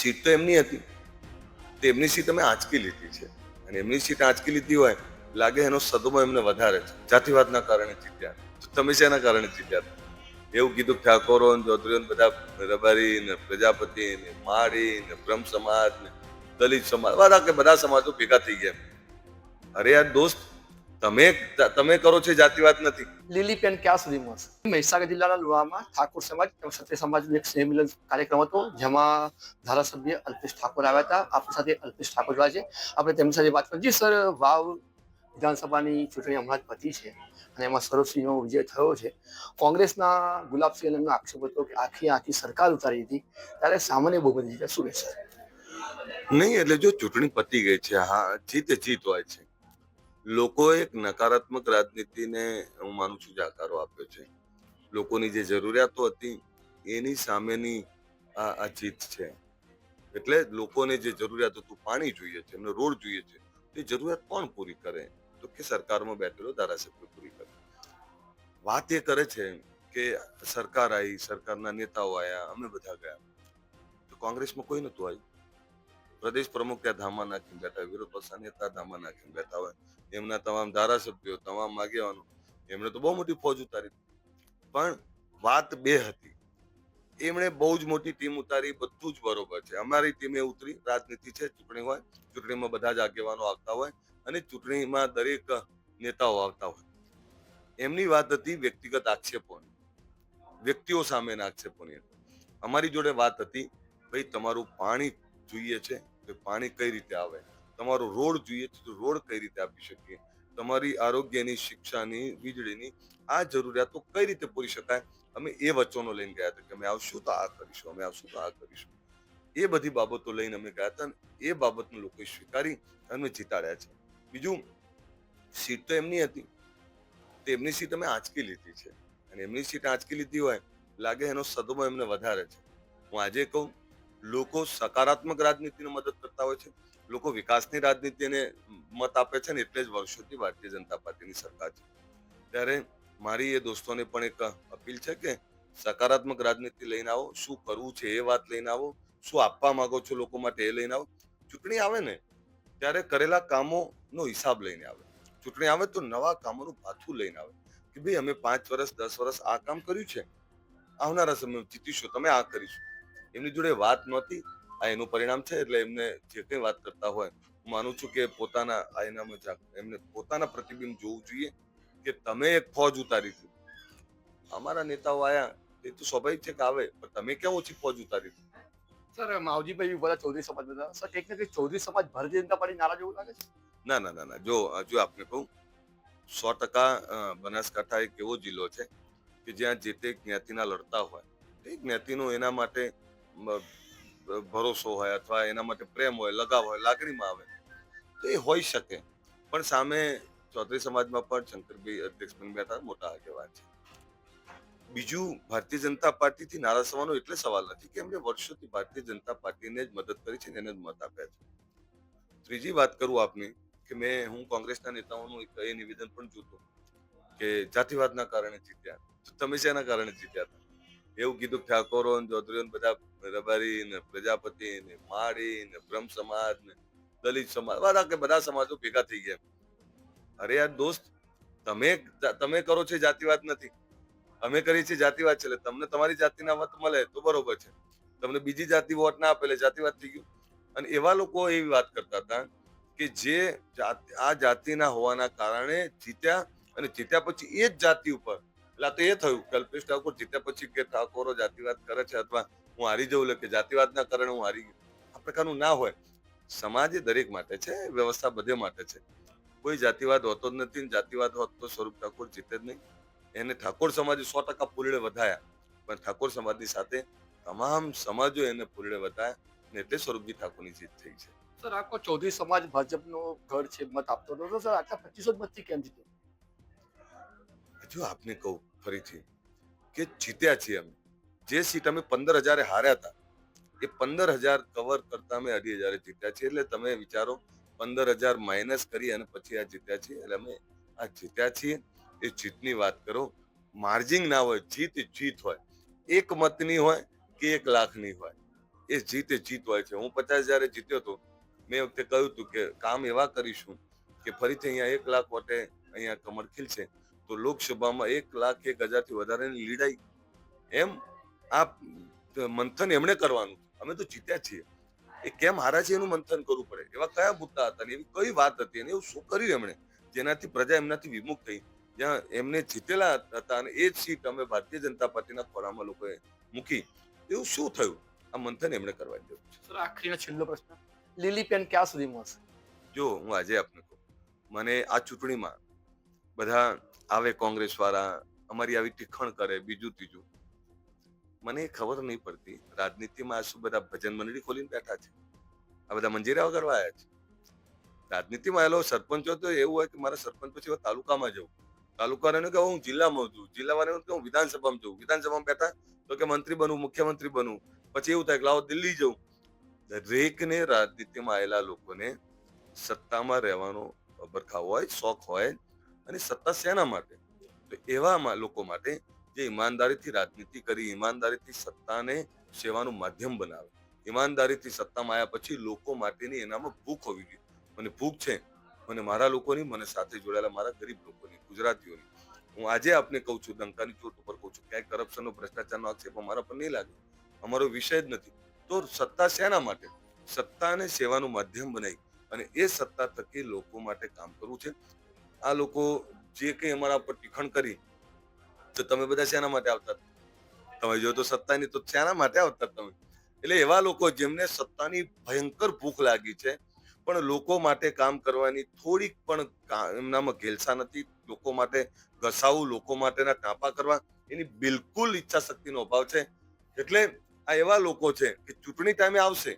Seat તો એમની હતી. તેમની સીટ અમે આંચકી લીધી છે. અને એમની સીટ આંચકી લીધી હોય, લાગે એનો સદમો એમને વધારે છે. જાતિવાદના કારણે જીત્યા. તો તમે શેના કારણે જીત્યા? એવું કીધું ઠાકોરો ચૌધરીઓ બધા રબારી ને પ્રજાપતિ ને માળી ને બ્રહ્મ સમાજ ને દલિત સમાજ બધા કે બધા સમાજો ભેગા થઈ ગયા અરે યાર દોસ્ત તમે તમે કરો છો જાતિવાદ નથી. લીલી પેન ક્યાં સુધીમાં મળશે? મહીસાગર જિલ્લાના લુણામાં ઠાકોર સમાજ તેમજ ક્ષત્રિય સમાજનો એક સ્નેહ મિલન કાર્યક્રમ હતો જેમાં ધારાસભ્ય અલ્પેશ ઠાકોર આવ્યા હતા. આપણી સાથે અલ્પેશ ઠાકોર જોડાયા છે. આપણે તેમની સાથે વાત કરીએ. સર વાવ વિધાનસભાની ચૂંટણી હમણાં જ પતી છે અને એમાં સૌરભસિંહનો વિજય થયો છે. કોંગ્રેસના ગુલાબસિંહ એમનો આક્ષેપ હતો કે આખી આખી સરકાર ઉતારી હતી. ત્યારે સામાન્ય બહુમતી જીતે શું કહેશે નહીં એટલે જો ચૂંટણી પતી ગઈ છે હા જીત જીત હોય છે. લોકોએ એક નકારાત્મક રાજનીતિને હું માનું છું કે આકારો આપ્યો છે. લોકોની જે જરૂરિયાતો હતી, એની સામેની આ આ જીત છે. એટલે લોકોને જે જરૂરિયાત હતું, પાણી જોઈએ છે, એમને રોડ જોઈએ છે, એ જરૂરિયાત કોણ પૂરી કરે? તો કે સરકારમાં બેઠેલો ધારાસભ્ય પૂરી કરે. વાત એ કરે છે કે સરકાર આવી સરકારના નેતાઓ આવ્યા અમે બધા ગયા. તો કોંગ્રેસમાં કોઈ નતું આવ્યું પ્રદેશ પ્રમુખ ત્યાં ધામમાં નાખીને બેઠા હોય, વિરોધ પક્ષના નેતા ધામમાં નાખીને બેઠા હોય, એમના તમામ ધારાસભ્યો, તમામ આગેવાનો, એમણે તો બહુ મોટી ફોજ ઉતારી પણ વાત બે હતી. એમણે બહુ જ મોટી ટીમ ઉતારી, બધું જ બરોબર છે. અમારી ટીમે ઉતરી, રાજનીતિ છે, ચૂંટણી હોય, ચૂંટણીમાં બધા જ આગેવાનો આવતા હોય અને ચૂંટણીમાં દરેક નેતાઓ આવતા હોય. એમની વાત હતી વ્યક્તિગત આક્ષેપોની. વ્યક્તિઓ સામેના આક્ષેપોની અમારી જોડે વાત હતી, ભાઈ, તમારું પાણી જોઈએ છે તો પાણી કઈ રીતે આવે? તમારો રોડ જોઈએ તો રોડ કઈ રીતે આપી શકીએ? તમારી આરોગ્યની, શિક્ષાની, વીજળીની આ જરૂરિયાતો કઈ રીતે પૂરી શકાય? અમે એ વચનો લઈને ગયા હતા કે અમે આવશું તો આ કરીશું, અમે આવશું તો આ કરીશું. એ બધી બાબતો લઈને અમે ગયા હતા એ બાબતને લોકોએ સ્વીકારી અને જીતાડ્યા છે. બીજું, સીટ તો એમની હતી. તો એમની સીટ અમે આંચકી લીધી છે. અને એમની સીટ આંચકી લીધી હોય, લાગે એનો સદમો એમને વધારે છે. હું આજે કહું લોકો સકારાત્મક રાજનીતિને મદદ કરતા હોય છે. લોકો વિકાસની રાજનીતિને મત આપે છે ને એટલે જ વર્ષોથી ભારતીય જનતા પાર્ટીની સરકાર છે. ત્યારે મારી એ દોસ્તોને પણ એક અપીલ છે કે સકારાત્મક રાજનીતિ લઈને આવો. શું કરવું છે એ વાત લઈને આવો. શું આપવા માંગો છો લોકો માટે એ લઈને આવો. ચૂંટણી આવે ને ત્યારે કરેલા કામોનો હિસાબ લઈને આવે. ચૂંટણી આવે તો નવા કામોનું પાછું લઈને આવે. કે ભાઈ અમે પાંચ વર્ષ, દસ વર્ષ આ કામ કર્યું છે. આવનારા સમયમાં જીતીશું. તમે આ કરીશું. એમની જોડે વાત નહોતી. આ એનું પરિણામ છે એટલે એમને જે કંઈ વાત કરતા હોય હું માનું છું કે પોતાના આ એનામાં એમને પોતાના પ્રતિબિંબ જોવું જોઈએ કે તમે એક ફોજ ઉતારી હતી અમારા નેતાઓ આયા એ તો સ્વાભાવિક છે કે આવે પણ તમે કેમ ઓછી ફોજ ઉતારી હતી સર માવજીભાઈ બધા ચૌધરી સમાજ બધા. સર કંઈક ને કંઈક ચૌધરી સમાજ ભારતીય જનતા પાર્ટી નારાજ એવું લાગે છે? ના ના ના ના. જો જો આપને કહું સો ટકા બનાસકાંઠા એક એવો જિલ્લો છે કે જ્યાં જે તે જ્ઞાતિના લડતા હોય. તે જ્ઞાતિનો એના માટે ભરોસો હોય અથવા એના માટે પ્રેમ હોય, લગાવ હોય, લાગણીમાં આવે, તો એ હોઈ શકે. પણ સામે ચૌધરી સમાજમાં પણ શંકરભાઈ અધ્યક્ષ બની બેઠા મોટા આગેવાન છે. બીજું, ભારતીય જનતા પાર્ટીથી નારાજ થવાનો એટલે સવાલ નથી કે એમને વર્ષોથી ભારતીય જનતા પાર્ટીને જ મદદ કરી છે એને જ મત આપ્યા છે. ત્રીજી વાત કરું આપની કે મેં, હું કોંગ્રેસના નેતાઓનું એક એ નિવેદન પણ જોતું કે જાતિવાદના કારણે જીત્યા. તો તમે શેના કારણે જીત્યા હતા? એવું કીધું ઠાકોરો ને ચૌધરીઓ ને બધા રબારી ને પ્રજાપતિ ને માળી ને બ્રહ્મ સમાજ ને દલિત સમાજ બધા કે બધા સમાજો ભેગા થઈ ગયા. અરે યાર દોસ્ત, તમે તમે કરો છો જાતિવાદ નથી. અમે કરીએ છીએ જાતિવાદ છે એટલે તમને તમારી જાતિના મત મળે તો બરોબર છે. તમને બીજી જાતિ વોટ ના આપે એટલે જાતિવાદ થઈ ગયું. અને એવા લોકો એવી વાત કરતા હતા કે જે આ જાતિના હોવાના કારણે જીત્યા અને જીત્યા પછી એ જ જાતિ ઉપર એટલે તો એ થયું. કલ્પેશ ઠાકોર જીત્યા પછી કે ઠાકોરો જાતિવાદ કરે છે અથવા હું હારી એટલે કે જાતિવાદના કારણે હું હારી આ પ્રકારનું ના હોય. સમાજ એ દરેક માટે છે, વ્યવસ્થા બધે માટે છે. કોઈ જાતિવાદ હોતો જ નથી જાતિવાદ હોત તો સ્વરૂપ ઠાકોર જીતે જ નહીં. એને ઠાકોર સમાજે સો ટકા પૂરડે વધાયા. પણ ઠાકોર સમાજની સાથે તમામ સમાજો એને પૂરડે વધાયા ને એટલે સ્વરૂપજી ઠાકોરની જીત થઈ છે. સર, આખો ચૌધરી સમાજ ભાજપનો ઘર છે, મત આપતો હતો સર આટલા પચીસો મતથી કેમ જીત્યો? હજુ આપને કહું ફરીથી કે જીત્યા છીએ અમે. જે સીટ અમે પંદર હજારે હાર્યા હતા, એ પંદર હજાર કવર કરતા અમે અઢી હજારે જીત્યા છીએ. એટલે તમે વિચારો, પંદર હજાર માઇનસ કરી અને પછી આ જીત્યા છીએ. એટલે અમે આ જીત્યા છીએ. એ જીતની વાત કરો. માર્જિંગ ના હોય, જીત જીત હોય. એક મતની હોય કે એક લાખની હોય. એ જીત જીત હોય છે. હું પચાસ હજારે જીત્યો હતો. મેં વખતે કહ્યું હતું કે કામ એવા કરીશું કે ફરીથી અહીંયા એક લાખ વટે અહીંયા કમરખીલ ખીલશે. તો લોકસભામાં એક લાખ એક હજારથી વધારેની લીડાઈ. એમ આ મંથન એમણે કરવાનું. અમે તો જીત્યા છીએ. એ કેમ હારા છે એનું મંથન કરવું પડે? એવા કયા મુદ્દા હતા ને એવી કઈ વાત હતી અને એવું શું કર્યું એમણે? જેનાથી પ્રજા એમનાથી વિમુખ થઈ. જ્યાં એમને જીતેલા હતા અને એ જ સીટ અમે ભારતીય જનતા પાર્ટીના ખોરામાં લોકોએ મૂકી. એવું શું થયું? આ મંથન એમણે કરવા દેવું સર આખરીનો છેલ્લો પ્રશ્ન. લીલી પેન ક્યાં સુધી મળશે? જો હું આજે આપને કહું. મને આ ચૂંટણીમાં બધા આવે કોંગ્રેસ વાળા અમારી આવી ટીખણ કરે, બીજું ત્રીજું. મને ખબર નહીં પડતી. રાજનીતિમાં આ શું બધા ભજન મંડળી ખોલીને બેઠા છે? આ બધા મંજીરા વગર આવ્યા છે? રાજનીતિમાં એલો સરપંચો તો એવું હોય કે મારા સરપંચ પછી તાલુકામાં જવું. તાલુકાને કે હું જિલ્લામાં જઉં જિલ્લામાં કે હું વિધાનસભામાં જઉં વિધાનસભામાં બેઠા તો કે મંત્રી બનવું, મુખ્યમંત્રી બનવું. પછી એવું થાય કે લાવો દિલ્હી જવું દરેકને રાજનીતિમાં આવેલા લોકોને સત્તામાં રહેવાનો બરખા હોય, શોખ હોય અને સત્તા શેના માટે? તો એવા લોકો માટે જે ઈમાનદારીથી રાજનીતિ કરી, ઈમાનદારીથી સત્તાને સેવાનું માધ્યમ બનાવે, ઈમાનદારીથી સત્તામાં આવ્યા પછી લોકો માટેની એનામાં ભૂખ હોવી જોઈએ. મને ભૂખ છે. મને મારા લોકોની, મને સાથે જોડાયેલા મારા ગરીબ લોકોની, ગુજરાતીઓની. હું આજે આપને કહું છું દંકાની ચોટ ઉપર કહું છું, ક્યાંય કરપ્શનનો ભ્રષ્ટાચારનો આક્ષેપ અમારા પર નહીં લાગે. અમારો વિષય જ નથી. તો સત્તા શેના માટે? સત્તાને સેવાનું માધ્યમ બનાવી અને એ સત્તા થકી લોકો માટે કામ કરવું છે. આ લોકો જે કંઈ અમારા પર ટીખણ કરી, તો તમે બધા શેના માટે આવતા? તમે જો તો સત્તાની, તો શેના માટે આવતા તમે? એટલે એવા લોકો જેમને સત્તાની ભયંકર ભૂખ લાગી છે, પણ લોકો માટે કામ કરવાની થોડીક પણ એમનામાં ઘેલસા નથી. લોકો માટે ઘસાવું, લોકો માટેના ટાંપા કરવા, એની બિલકુલ ઈચ્છા શક્તિનો અભાવ છે. એટલે આ એવા લોકો છે કે ચૂંટણી ટાઈમે આવશે,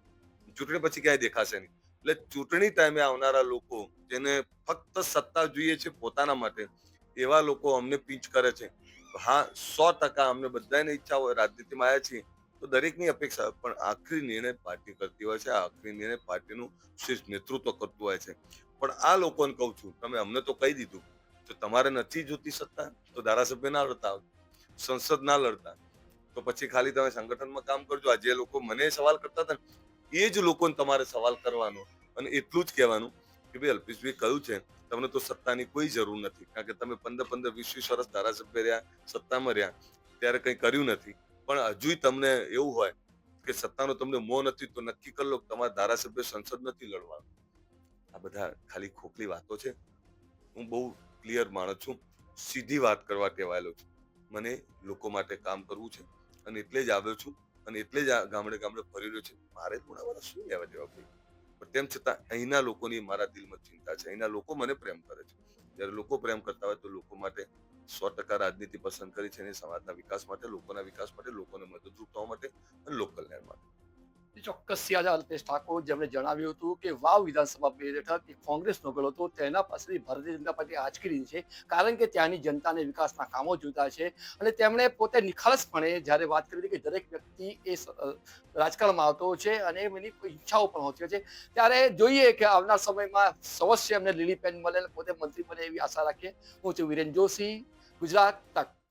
ચૂંટણી પછી ક્યાંય દેખાશે નહીં. એટલે ચૂંટણી ટાઈમે આવનારા લોકો જેને ફક્ત સત્તા જોઈએ છે પોતાના માટે, એવા લોકો અમને પીંચ કરે છે. હા, સો ટકા અમને બધાની ઈચ્છા હોય, રાજનીતિમાં આવ્યા છીએ, તો દરેકની અપેક્ષા, પણ આખરી નિર્ણય પાર્ટી કરતી હોય છે, આખરી નિર્ણય પાર્ટીનું શીર્ષ નેતૃત્વ કરતું હોય છે. પણ આ લોકોને કહું છું, તમે અમને તો કહી દીધું તો તમારે નથી જોતી સત્તા, તો ધારાસભ્ય ના લડતા સંસદ ના લડતા તો પછી ખાલી તમે સંગઠનમાં કામ કરજો. આ જે લોકો મને સવાલ કરતા હતા એ જ લોકોને તમારે સવાલ કરવાનો અને એટલું જ કહેવાનું કે ભાઈ અલ્પેશભાઈ કહ્યું છે, તમને તો સત્તાની કોઈ જરૂર નથી. કારણ કે તમે પંદર પંદર વીસ વીસ વર્ષ ધારાસભ્ય રહ્યા, સત્તામાં રહ્યા, ત્યારે કંઈ કર્યું નથી. પણ હજુય તમને એવું હોય કે સત્તાનો તમને મોહ નથી, તો નક્કી કરી લો તમારા ધારાસભ્ય સંસદ નથી લડવાનું. આ બધા ખાલી ખોખલી વાતો છે. હું બહુ ક્લિયર માણસ છું. સીધી વાત કરવા કહેવાયેલો છું. મને લોકો માટે કામ કરવું છે અને એટલે જ આવ્યો છું. અને એટલે જ આ ગામડે ગામડે ફરી રહ્યો છે. મારે થોડા શું લેવા દેવા ભાઈ પણ તેમ છતાં અહીંના લોકોની મારા દિલમાં ચિંતા છે. અહીંના લોકો મને પ્રેમ કરે છે. જ્યારે લોકો પ્રેમ કરતા હોય તો લોકો માટે સો ટકા રાજનીતિ પસંદ કરી છે અને સમાજના વિકાસ માટે, લોકોના વિકાસ માટે, લોકોને મદદરૂપ થવા માટે અને લોક કલ્યાણ માટે. ચોક્કસ યાદ અલ્પેશ ઠાકોર જેમણે જણાવ્યું હતું કે, વાવ, વિધાનસભા બેઠક એ કોંગ્રેસનો ગળો હતો, તેના પાસેથી ભારતીય જનતા પાર્ટી આંચકી છે, કારણ કે ત્યાંની જનતાને વિકાસના કામો જોતા છે. અને તેમણે પોતે નિખાલસપણે જ્યારે વાત કરી હતી કે દરેક વ્યક્તિ એ રાજકારણમાં આવતો છે અને એમની ઈચ્છાઓ પણ હોતી છે, ત્યારે જોઈએ કે આવનાર સમયમાં સવશ્ય એમને લીલી પેન મળે પોતે મંત્રી બને એવી આશા રાખીએ. હું છું વિરેન જોશી, ગુજરાત તક.